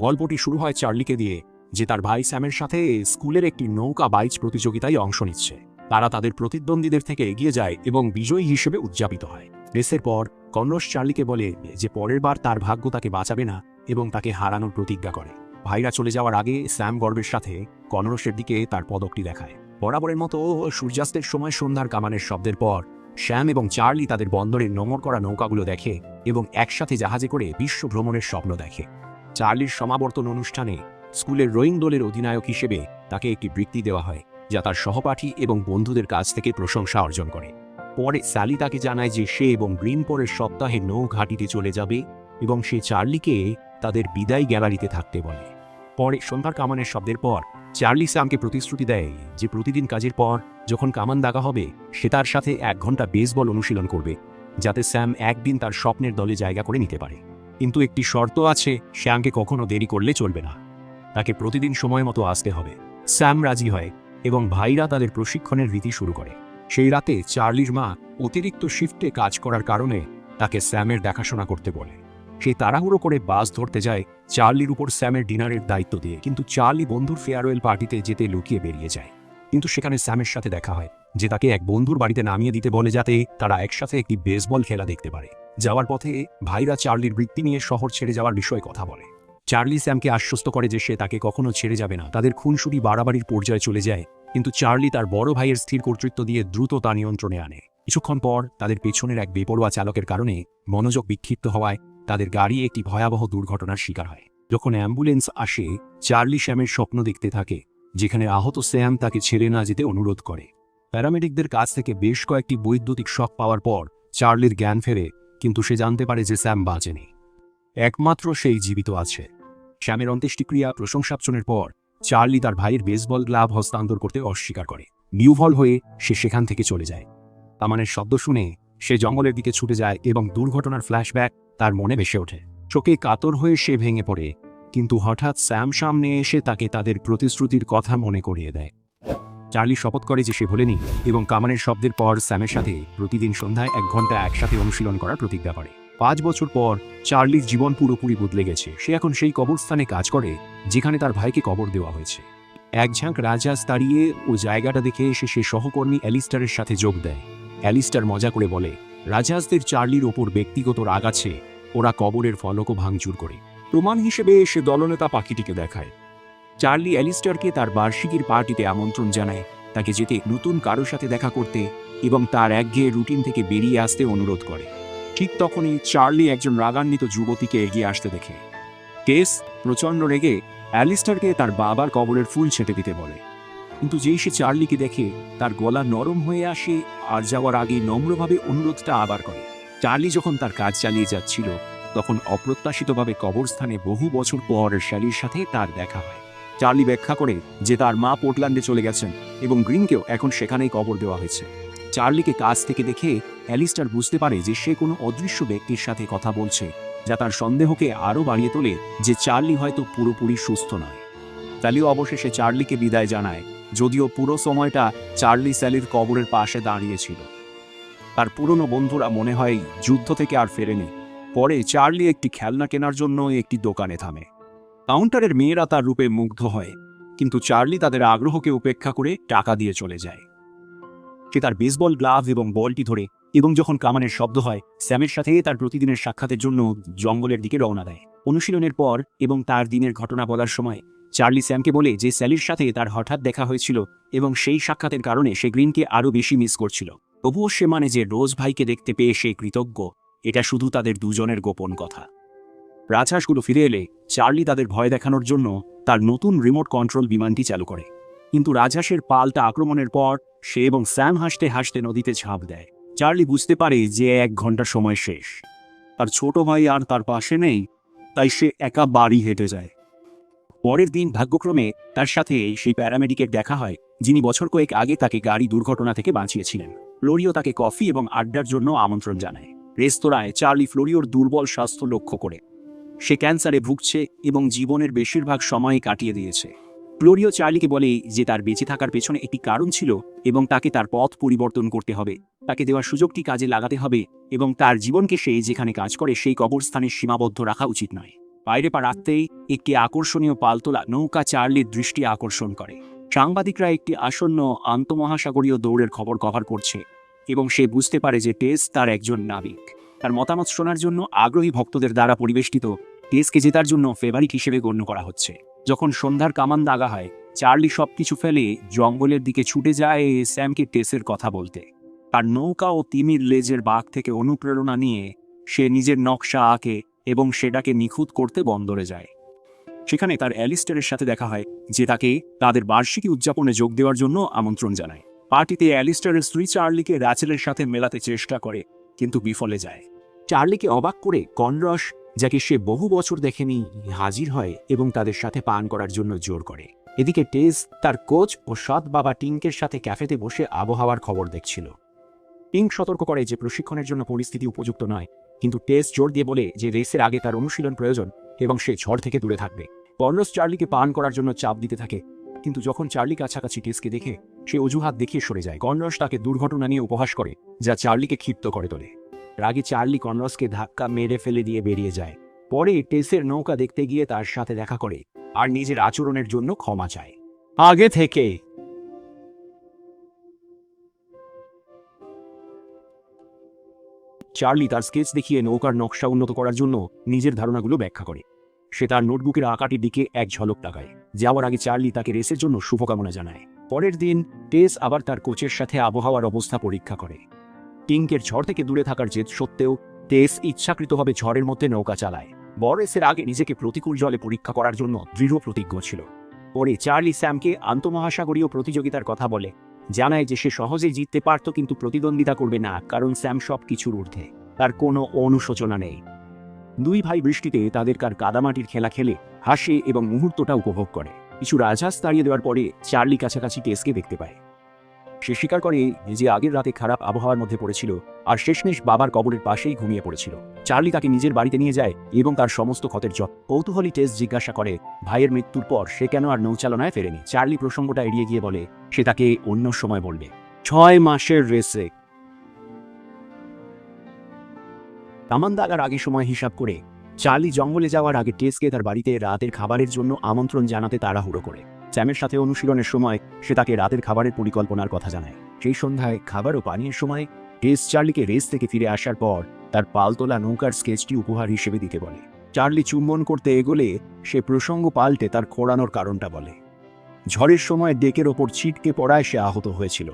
গল্পটি শুরু হয় চার্লিকে দিয়ে, যে তার ভাই স্যামের সাথে স্কুলের একটি নৌকা বাইচ প্রতিযোগিতায় অংশ নিচ্ছে। তারা তাদের প্রতিদ্বন্দ্বীদের থেকে এগিয়ে যায় এবং বিজয়ী হিসেবে উদযাপিত হয়। রেসের পর, কনরস চার্লিকে বলে যে পরের বার তার ভাগ্য তাকে বাঁচাবে না এবং তাকে হারানোর প্রতিজ্ঞা করে। ভাইরা চলে যাওয়ার আগে স্যাম গর্বের সাথে কনরসের দিকে তার পদকটি দেখায়। বরাবরের মতো সূর্যাস্তের সময় সন্ধ্যার কামানের শব্দের পর শ্যাম এবং চার্লি তাদের বন্দরের নোংর করা নৌকাগুলো দেখে এবং একসাথে জাহাজে করে বিশ্ব ভ্রমণের স্বপ্ন দেখে। চার্লির সমাবর্তন অনুষ্ঠানে স্কুলের রোয়িং দলের অধিনায়ক হিসেবে তাকে একটি বৃত্তি দেওয়া হয়, যা তার সহপাঠী এবং বন্ধুদের কাছ থেকে প্রশংসা অর্জন করে। পরে স্যালি তাকে জানায় যে সে এবং গ্রিন পরের সপ্তাহে নৌ ঘাটিতে চলে যাবে এবং সে চার্লিকে তাদের বিদায় গ্যালারিতে থাকতে বলে। পরে সন্ধ্যার কামানের শব্দের পর, চার্লি স্যামকে প্রতিশ্রুতি দেয় যে প্রতিদিন কাজের পর যখন কামান দাগা হবে, সে তার সাথে এক ঘণ্টা বেসবল অনুশীলন করবে, যাতে স্যাম একদিন তার স্বপ্নের দলে জায়গা করে নিতে পারে। কিন্তু একটি শর্ত আছে, শ্যামকে কখনো দেরি করলে চলবে না। তাকে প্রতিদিন সময় মতো আসতে হবে। স্যাম রাজি হয় এবং ভাইরা তাদের প্রশিক্ষণের রীতি শুরু করে। সেই রাতে চার্লির মা অতিরিক্ত শিফটে কাজ করার কারণে তাকে স্যামের দেখাশোনা করতে বলে। সে তাড়াহুড়ো করে বাস ধরতে যায় চার্লির উপর স্যামের ডিনারের দায়িত্ব দিয়ে। কিন্তু চার্লি বন্ধুর ফেয়ারওয়েল পার্টিতে যেতে লুকিয়ে বেরিয়ে যায়। কিন্তু সেখানে স্যামের সাথে দেখা হয় যে তাকে এক বন্ধুর বাড়িতে নামিয়ে দিতে বলে যাতে তারা একসাথে একটি বেসবল খেলা দেখতে পারে। যাওয়ার পথে ভাইরা চার্লির বৃত্তি নিয়ে শহর ছেড়ে যাওয়ার বিষয়ে কথা বলে। চার্লি স্যামকে আশ্বস্ত করে যে সে তাকে কখনো ছেড়ে যাবে না। তাদের খুনসুটি বাড়াবাড়ির পর্যায়ে চলে যায়, কিন্তু চার্লি তার বড় ভাইয়ের স্থির কর্তৃত্ব দিয়ে দ্রুত তা নিয়ন্ত্রণে আনে। কিছুক্ষণ পর তাদের পেছনের এক বেপরোয়া চালকের কারণে মনোযোগ বিক্ষিপ্ত হওয়ায় তাদের গাড়ি একটি ভয়াবহ দুর্ঘটনার শিকার হয়। যখন অ্যাম্বুলেন্স আসে, চার্লি শ্যামের স্বপ্ন দেখতে থাকে, যেখানে আহত স্যাম তাকে ছেড়ে না যেতে অনুরোধ করে। প্যারামেডিকদের কাছ থেকে বেশ কয়েকটি বৈদ্যুতিক শখ পাওয়ার পর চার্লির জ্ঞান ফেরে কিন্তু সে জানতে পারে যে স্যাম বাঁচেনি একমাত্র সেই জীবিত আছে। শ্যামের অন্ত্যেষ্টিক্রিয়া প্রশংসাপচনের পর, চার্লি তার ভাইয়ের বেসবল গ্লাভ হস্তান্তর করতে অস্বীকার করে। নিউভল হয়ে সে সেখান থেকে চলে যায়। তামানের শব্দ শুনে সে জঙ্গলের দিকে ছুটে যায় এবং দুর্ঘটনার ফ্ল্যাশব্যাক তার মনে ভেসে ওঠে। চোখে কাতর হয়ে সে ভেঙে পড়ে, কিন্তু হঠাৎ স্যাম সামনে এসে তাকে তাদের প্রতিশ্রুতির কথা মনে করিয়ে দেয়। চার্লি শপথ করে যে সে ভোলেনি এবং কামানের শব্দের পর স্যামের সাথে প্রতিদিন সন্ধ্যায় এক ঘণ্টা একসাথে অনুশীলন করার প্রতিজ্ঞা করে। পাঁচ বছর পর চার্লির জীবন পুরোপুরি বদলে গেছে। সে এখন সেই কবরস্থানে কাজ করে, যেখানে তার ভাইকে কবর দেওয়া হয়েছে। এক ঝাঁক রাজাজ তাড়িয়ে ও জায়গাটা দেখে এসে সে সহকর্মী অ্যালিস্টারের সাথে যোগ দেয়। অ্যালিস্টার মজা করে বলে রাজাজদের চার্লির ওপর ব্যক্তিগত রাগ আছে। ওরা কবরের ফলকও ভাঙচুর করে। প্রমাণ হিসেবে সে দলনেতা পাখিটিকে দেখায়। চার্লি অ্যালিস্টারকে তার বার্ষিকীর পার্টিতে আমন্ত্রণ জানায়। তাকে যেতে নতুন কারোর সাথে দেখা করতে এবং তার একঘেয়ে রুটিন থেকে বেরিয়ে আসতে অনুরোধ করে। ঠিক তখনই চার্লি একজন রাগান্বিত যুবতীকে এগিয়ে আসতে দেখে। কেস প্রচণ্ড রেগে অ্যালিস্টারকে তার বাবার কবরের ফুল ছেঁটে দিতে বলে। কিন্তু যেই সে চার্লিকে দেখে, তার গলা নরম হয়ে আসে, আর যাওয়ার আগে নম্রভাবে অনুরোধটা আবার করে। চার্লি যখন তার কাজ চালিয়ে যাচ্ছিল, তখন অপ্রত্যাশিতভাবে কবরস্থানে বহু বছর পর শ্যালির সাথে তার দেখা হয়। চার্লি ব্যাখ্যা করে যে তার মা পোর্টল্যান্ডে চলে গেছেন এবং গ্রিনকেও এখন সেখানেই কবর দেওয়া হয়েছে। চার্লিকে কাছ থেকে দেখে অ্যালিস্টার বুঝতে পারে যে সে কোনো অদৃশ্য ব্যক্তির সাথে কথা বলছে, যা তার সন্দেহকে আরও বাড়িয়ে তোলে যে চার্লি হয়তো পুরোপুরি সুস্থ নয়। স্যালিও অবশেষে চার্লিকে বিদায় জানায়, যদিও পুরো সময়টা চার্লি স্যালির কবরের পাশে দাঁড়িয়েছিল। তার পুরনো বন্ধুরা মনে হয় যুদ্ধ থেকে আর ফেরেনি। পরে চার্লি একটি খেলনা কেনার জন্য একটি দোকানে থামে। কাউন্টারের মেয়েরা তার রূপে মুগ্ধ হয়, কিন্তু চার্লি তাদের আগ্রহকে উপেক্ষা করে টাকা দিয়ে চলে যায়। সে তার বেসবল গ্লাভ এবং বলটি ধরে এবং যখন কামানের শব্দ হয়, স্যামের সাথে তার প্রতিদিনের সাক্ষাতের জন্য জঙ্গলের দিকে রওনা দেয়। অনুশীলনের পর এবং তার দিনের ঘটনা বলার সময়, চার্লি স্যামকে বলে যে স্যালির সাথে তার হঠাৎ দেখা হয়েছিল এবং সেই সাক্ষাতের কারণে সে গ্রিনকে আরও বেশি মিস করছিল। তবুও সে মানে যে রোজ ভাইকে দেখতে পেয়ে সে কৃতজ্ঞ, এটা শুধু তাদের দুজনের গোপন কথা। রাজহাঁসগুলো ফিরে এলে চার্লি তাদের ভয় দেখানোর জন্য তার নতুন রিমোট কন্ট্রোল বিমানটি চালু করে। কিন্তু রাজহাঁসের পাল্টা আক্রমণের পর সে এবং স্যাম হাসতে হাসতে নদীতে ঝাঁপ দেয়। চার্লি বুঝতে পারে যে এক ঘণ্টা সময় শেষ। তার ছোট ভাই আর তার পাশে নেই, তাই সে একা বাড়ি হেঁটে যায়। পরের দিন ভাগ্যক্রমে তার সাথে সেই প্যারামেডিকের দেখা হয়, যিনি বছর কয়েক আগে তাকে গাড়ি দুর্ঘটনা থেকে বাঁচিয়েছিলেন। ফ্লোরিও তাকে কফি এবং আড্ডার জন্য আমন্ত্রণ জানায়। রেস্তোরাঁয় চার্লি ফ্লোরিওর দুর্বল স্বাস্থ্য লক্ষ্য করে। সে ক্যান্সারে ভুগছে এবং জীবনের বেশিরভাগ সময় কাটিয়ে দিয়েছে। ফ্লোরিও চার্লিকে বলে যে তার বেঁচে থাকার পেছনে একটি কারণ ছিল এবং তাকে তার পথ পরিবর্তন করতে হবে। তাকে দেওয়ার সুযোগটি কাজে লাগাতে হবে এবং তার জীবনকে সে যেখানে কাজ করে সেই কবরস্থানে সীমাবদ্ধ রাখা উচিত নয়। বাইরে পা রাখতেই একটি আকর্ষণীয় পালতোলা নৌকা চার্লির দৃষ্টি আকর্ষণ করে। সাংবাদিকরা একটি আসন্ন আন্তমহাসাগরীয় দৌড়ের খবর কভার করছে এবং সে বুঝতে পারে যে টেস তার একজন নাবিক। তার মতামত শোনার জন্য আগ্রহী ভক্তদের দ্বারা পরিবেষ্টিত টেসকে জেতার জন্য ফেভারিট হিসেবে গণ্য করা হচ্ছে। যখন সন্ধ্যার কামান দাগা হয়, চার্লি সবকিছু ফেলে জঙ্গলের দিকে ছুটে যায় স্যামকে টেসের কথা বলতে। তার নৌকা ও তিমির লেজের বাঘ থেকে অনুপ্রেরণা নিয়ে সে নিজের নকশা আঁকে এবং সেটাকে নিখুঁত করতে বন্দরে যায়। সেখানে তার অ্যালিস্টারের সাথে দেখা হয়, যে তাকে তাদের বার্ষিকী উদযাপনে যোগ দেওয়ার জন্য আমন্ত্রণ জানায়। পার্টিতে অ্যালিস্টারের স্ত্রী চার্লিকে র্যাচেলের সাথে মেলাতে চেষ্টা করে, কিন্তু বিফলে যায়। চার্লিকে অবাক করে কনরস যাকে সে বহু বছর দেখেনি, হাজির হয় এবং তাদের সাথে পান করার জন্য জোর করে। এদিকে টেস তার কোচ ও সৎ বাবা টিঙ্কের সাথে ক্যাফেতে বসে আবহাওয়ার খবর দেখছিল। টিঙ্ক সতর্ক করে যে প্রশিক্ষণের জন্য পরিস্থিতি উপযুক্ত নয়, কিন্তু টেস জোর দিয়ে বলে যে রেসের আগে তার অনুশীলন প্রয়োজন এবং সে ঝড় থেকে দূরে থাকবে। কর্নস চার্লিকে পান করার জন্য চাপ দিতে থাকে, কিন্তু যখন চার্লি কাছাকাছি টেসকে দেখে, সে অজুহাত দেখিয়ে সরে যায়। কর্নস তাকে দুর্ঘটনা নিয়ে উপহাস করে, যা চার্লিকে ক্ষিপ্ত করে তোলে। রাগে চার্লি কর্নসকে ধাক্কা মেরে ফেলে দিয়ে বেরিয়ে যায়। পরে টেসের নৌকা দেখতে গিয়ে তার সাথে দেখা করে আর নিজের আচরণের জন্য ক্ষমা চায়। আগে থেকে। চার্লি তার স্কেচ দেখিয়ে নৌকার নকশা উন্নত করার জন্য নিজের ধারণাগুলো ব্যাখ্যা করে। সে তার নোটবুকের আঁকাটির দিকে এক ঝলক তাকায়। যাওয়ার আগে চার্লি তাকে রেসের জন্য শুভকামনা জানায়। পরের দিন, টেস আবার তার কোচের সাথে আবহাওয়ার অবস্থা পরীক্ষা করে। টিঙ্কের ঝড় থেকে দূরে থাকার জেদ সত্ত্বেও টেস ইচ্ছাকৃতভাবে ঝড়ের মধ্যে নৌকা চালায়। বড় রেসের আগে নিজেকে প্রতিকূল জলে পরীক্ষা করার জন্য দৃঢ় প্রতিজ্ঞ ছিল। পরে চার্লি স্যামকে আন্তমহাসাগরীয় প্রতিযোগিতার কথা বলে, জানায় যে সে সহজে জিততে পারত কিন্তু প্রতিদ্বন্দ্বিতা করবে না, কারণ স্যাম সব কিছুর ঊর্ধ্বে। তার কোনো অনুশোচনা নেই। দুই ভাই বৃষ্টিতে তাদের কার কাদামাটির খেলা খেলে, হাসে এবং মুহূর্তটা উপভোগ করে। কিছু রাজহাঁস তাড়িয়ে দেওয়ার পরে চার্লি কাছাকাছি টেসকে দেখতে পায়। সে স্বীকার করে যে আগের রাতে খারাপ আবহাওয়ার মধ্যে পড়েছিল, আর শেষমেশ বাবার কবরের পাশেই ঘুমিয়ে পড়েছিল। চার্লি তাকে নিজের বাড়িতে নিয়ে যায় এবং তার সমস্ত ক্ষতের যত কৌতূহলী টেস জিজ্ঞাসা করে, ভাইয়ের মৃত্যুর পর সে কেন আর নৌচালনায় ফেরেনি? চার্লি প্রসঙ্গটা এড়িয়ে গিয়ে বলে, সে তাকে অন্য সময় বলবে। ছয় মাসের রেসে। তামান দাগার আগে সময় হিসাব করে, চার্লি জঙ্গলে যাওয়ার আগে টেসকে তার বাড়িতে রাতের খাবারের জন্য আমন্ত্রণ জানাতে তাড়াহুড়ো করে। স্যামের সাথে অনুশীলনের সময় সে তাকে রাতের খাবারের পরিকল্পনার কথা জানায়। সেই সন্ধ্যায় খাবার ও পানীয়ের সময় টেস চার্লিকে রেস থেকে ফিরে আসার পর তার পালতোলা নৌকার স্কেচটি উপহার হিসেবে দিতে বলে। চার্লি চুম্বন করতে এগোলে সে প্রসঙ্গ পাল্টে তার খোড়ানোর কারণটা বলে। ঝড়ের সময় ডেকের ওপর ছিটকে পড়ায় সে আহত হয়েছিল।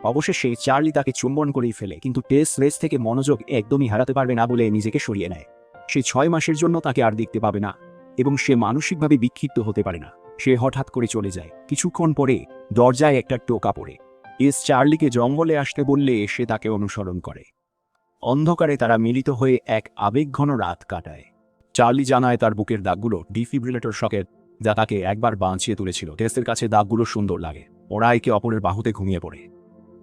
অবশেষে চার্লি তাকে চুম্বন করেই ফেলে, কিন্তু টেস রেস থেকে মনোযোগ একদমই হারাতে পারবে না বলে নিজেকে সরিয়ে নেয়। সে ছয় মাসের জন্য তাকে আর দেখতে পাবে না, এবং সে মানসিকভাবে বিক্ষিপ্ত হতে পারে না। সে হঠাৎ করে চলে যায়। কিছুক্ষণ পরে দরজায় একটা টোকা পড়ে। এস চার্লিকে জঙ্গলে আসতে বললে সে তাকে অনুসরণ করে। অন্ধকারে তারা মিলিত হয়ে এক আবেগঘন রাত কাটায়। চার্লি জানায় তার বুকের দাগগুলো ডিফিব্রিলেটর শকের যা তাকে একবার বাঁচিয়ে তুলেছিল। টেস্টের কাছে দাগগুলো সুন্দর লাগে। ওরা একে অপরের বাহুতে ঘুমিয়ে পড়ে।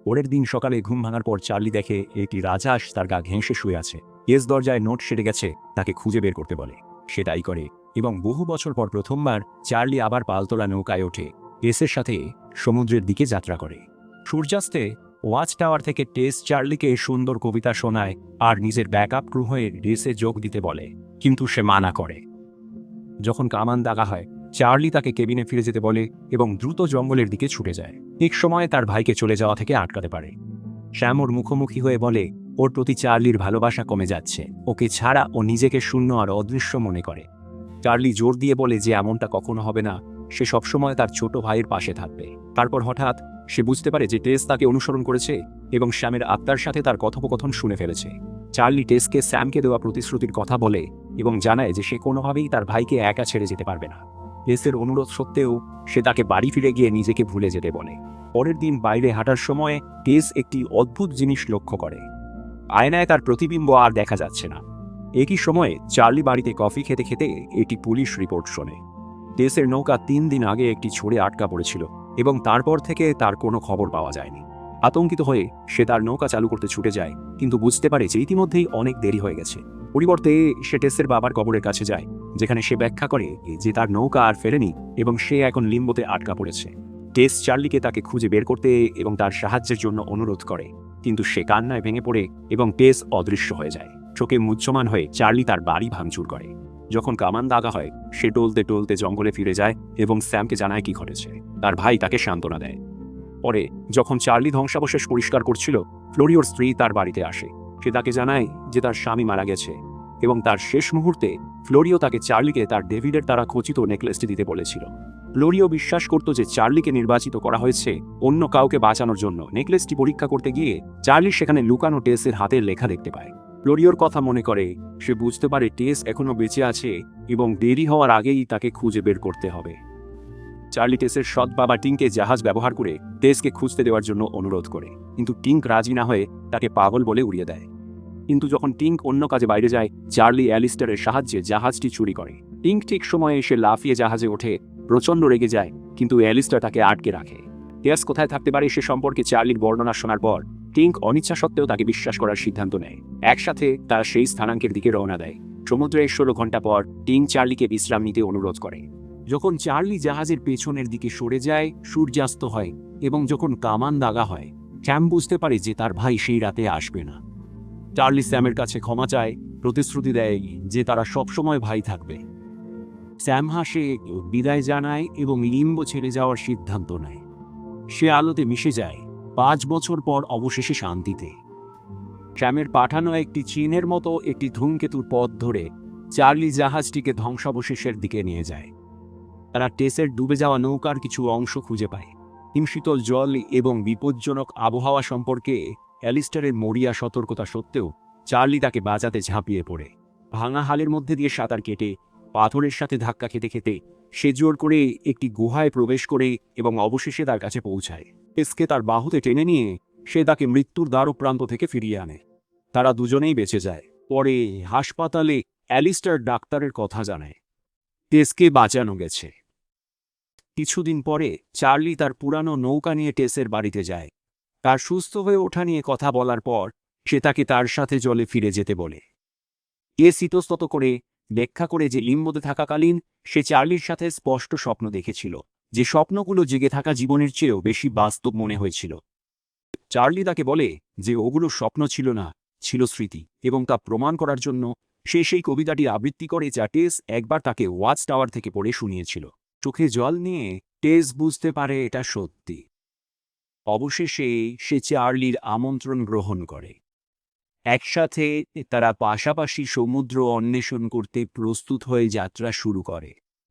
পরের দিন সকালে ঘুম ভাঙার পর চার্লি দেখে একটি রাজহাঁস তার গা ঘেঁষে শুয়ে আছে। এস দরজায় নোট সেরে গেছে, তাকে খুঁজে বের করতে বলে। সে তাই করে। এবং বহু বছর পর প্রথমবার চার্লি আবার পালতোলা নৌকায় ওঠে। এসের সাথে সমুদ্রের দিকে যাত্রা করে। সূর্যাস্তে ওয়াচ টাওয়ার থেকে টেস চার্লিকে সুন্দর কবিতা শোনায় আর নিজের ব্যাকআপ ক্রু হয়ে রেসে যোগ দিতে বলে, কিন্তু সে মানা করে। যখন কামান দাগা হয়, চার্লি তাকে কেবিনে ফিরে যেতে বলে এবং দ্রুত জঙ্গলের দিকে ছুটে যায়। ঠিক সময়ে তার ভাইকে চলে যাওয়া থেকে আটকাতে পারে। শ্যাম ওর মুখোমুখি হয়ে বলে, ওর প্রতি চার্লির ভালোবাসা কমে যাচ্ছে। ওকে ছাড়া ও নিজেকে শূন্য আর অদৃশ্য মনে করে। চার্লি জোর দিয়ে বলে যে এমনটা কখনো হবে না, সে সবসময় তার ছোট ভাইয়ের পাশে থাকবে। তারপর হঠাৎ সে বুঝতে পারে যে টেস তাকে অনুসরণ করেছে এবং শ্যামের আত্মার সাথে তার কথোপকথন শুনে ফেলেছে। চার্লি টেসকে স্যামকে দেওয়া প্রতিশ্রুতির কথা বলে এবং জানায় যে সে কোনোভাবেই তার ভাইকে একা ছেড়ে যেতে পারবে না। টেসের অনুরোধ সত্ত্বেও সে তাকে বাড়ি ফিরে গিয়ে নিজেকে ভুলে যেতে বলে। পরের দিন বাইরে হাঁটার সময় টেস একটি অদ্ভুত জিনিস লক্ষ্য করে। আয়নায় তার প্রতিবিম্ব আর দেখা যাচ্ছে না। একই সময়ে চার্লি বাড়িতে কফি খেতে খেতে একটি পুলিশ রিপোর্ট শোনে। টেসের নৌকা তিন দিন আগে একটি ছড়ে আটকা পড়েছিল এবং তারপর থেকে তার কোনো খবর পাওয়া যায়নি। আতঙ্কিত হয়ে সে তার নৌকা চালু করতে ছুটে যায়, কিন্তু বুঝতে পারে যে ইতিমধ্যেই অনেক দেরি হয়ে গেছে। পরিবর্তে সে টেসের বাবার কবরের কাছে যায়, যেখানে সে ব্যাখ্যা করে যে তার নৌকা আর ফেরেনি এবং সে এখন লিম্বতে আটকা পড়েছে। টেস চার্লিকে তাকে খুঁজে বের করতে এবং তার সাহায্যের জন্য অনুরোধ করে, কিন্তু সে কান্নায় ভেঙে পড়ে এবং টেস অদৃশ্য হয়ে যায়। চোখে মুহ্যমান হয়ে চার্লি তার বাড়ি ভাঙচুর করে। যখন কামান দাগা হয়, সে টলতে টলতে জঙ্গলে ফিরে যায় এবং স্যামকে জানায় কি ঘটেছে। তার ভাই তাকে সান্ত্বনা দেয়। পরে, যখন চার্লি ধ্বংসাবশেষ পরিষ্কার করছিল, ফ্লোরিওর স্ত্রী তার বাড়িতে আসে। সে তাকে জানায় যে তার স্বামী মারা গেছে এবং তার শেষ মুহূর্তে ফ্লোরিও তাকে চার্লিকে তার ডেভিডের দ্বারা খচিত নেকলেসটি দিতে বলেছিল। ফ্লোরিও বিশ্বাস করত যে চার্লিকে নির্বাচিত করা হয়েছে অন্য কাউকে বাঁচানোর জন্য। নেকলেসটি পরীক্ষা করতে গিয়ে চার্লি সেখানে লুকানো টেসের হাতের লেখা দেখতে পায়। ফ্লোরিওর কথা মনে করে। সে বুঝতে পারে টেস এখনও বেঁচে আছে এবং দেরি হওয়ার আগেই তাকে খুঁজে বের করতে হবে। চার্লি টেসের সৎ বাবা টিংকে জাহাজ ব্যবহার করে টেসকে খুঁজতে দেওয়ার জন্য অনুরোধ করে। কিন্তু টিঙ্ক রাজি না হয়ে তাকে পাগল বলে উড়িয়ে দেয়। কিন্তু যখন টিঙ্ক অন্য কাজে বাইরে যায়, চার্লি অ্যালিস্টারের সাহায্যে জাহাজটি চুরি করে। টিঙ্ক ঠিক সময়ে এসে লাফিয়ে জাহাজে ওঠে, প্রচণ্ড রেগে যায়, কিন্তু অ্যালিস্টার তাকে আটকে রাখে। টেস কোথায় থাকতে পারে সে সম্পর্কে চার্লির বর্ণনা শোনার পর টিঙ্ক অনিচ্ছা সত্ত্বেও তাকে বিশ্বাস করার সিদ্ধান্ত নেয়। একসাথে তারা সেই স্থানাঙ্কের দিকে রওনা দেয়। সমুদ্রের ষোলো ঘণ্টা পর টিং চার্লিকে বিশ্রাম নিতে অনুরোধ করে। যখন চার্লি জাহাজের পেছনের দিকে সরে যায়, সূর্যাস্ত হয় এবং যখন কামান দাগা হয় স্যাম বুঝতে পারে যে তার ভাই সেই রাতে আসবে না। চার্লি স্যামের কাছে ক্ষমা চায়, প্রতিশ্রুতি দেয় যে তারা সবসময় ভাই থাকবে। স্যাম হাসে, বিদায় জানায় এবং লিম্ব ছেড়ে যাওয়ার সিদ্ধান্ত নেয়। সে আলোতে মিশে যায়। পাঁচ বছর পর অবশেষে শান্তিতে। স্যামের পাঠানো একটি চীনের মতো একটি ধূমকেতুর পথ ধরে চার্লি জাহাজটিকে ধ্বংসাবশেষের দিকে নিয়ে যায়। তারা টেসের ডুবে যাওয়া নৌকার কিছু অংশ খুঁজে পায়। হিমশীতল জল এবং বিপজ্জনক আবহাওয়া সম্পর্কে অ্যালিস্টারের মরিয়া সতর্কতা সত্ত্বেও চার্লি তাকে বাঁচাতে ঝাঁপিয়ে পড়ে। ভাঙা হালের মধ্যে দিয়ে সাঁতার কেটে, পাথরের সাথে ধাক্কা খেতে খেতে সে জোর করে একটি গুহায় প্রবেশ করে এবং অবশেষে তার কাছে পৌঁছায়। এসকে তার বাহুতে টেনে নিয়ে সে তাকে মৃত্যুর দ্বার প্রান্ত থেকে ফিরিয়ে আনে। তারা দুজনেই বেঁচে যায়। পরে হাসপাতালে অ্যালিস্টার ডাক্তারের কথা জানায়। টেসকে বাঁচানো গেছে। কিছুদিন পরে চার্লি তার পুরানো নৌকা নিয়ে টেসের বাড়িতে যায়। তার সুস্থ হয়ে ওঠা নিয়ে কথা বলার পর সে তাকে তার সাথে জলে ফিরে যেতে বলে। এ ইতস্তত করে ব্যাখ্যা করে যে লিম্বতে থাকাকালীন সে চার্লির সাথে স্পষ্ট স্বপ্ন দেখেছিল, যে স্বপ্নগুলো জেগে থাকা জীবনের চেয়েও বেশি বাস্তব মনে হয়েছিল। চার্লি তাকে বলে যে ওগুলো স্বপ্ন ছিল না, ছিল স্মৃতি, এবং তা প্রমাণ করার জন্য সে সেই কবিতাটি আবৃত্তি করে যা টেস একবার তাকে ওয়াচ টাওয়ার থেকে পড়ে শুনিয়েছিল। চোখে জল নিয়ে টেস বুঝতে পারে এটা সত্যি। অবশেষে সে চার্লির আমন্ত্রণ গ্রহণ করে। একসাথে তারা পাশাপাশি সমুদ্র অন্বেষণ করতে প্রস্তুত হয়ে যাত্রা শুরু করে।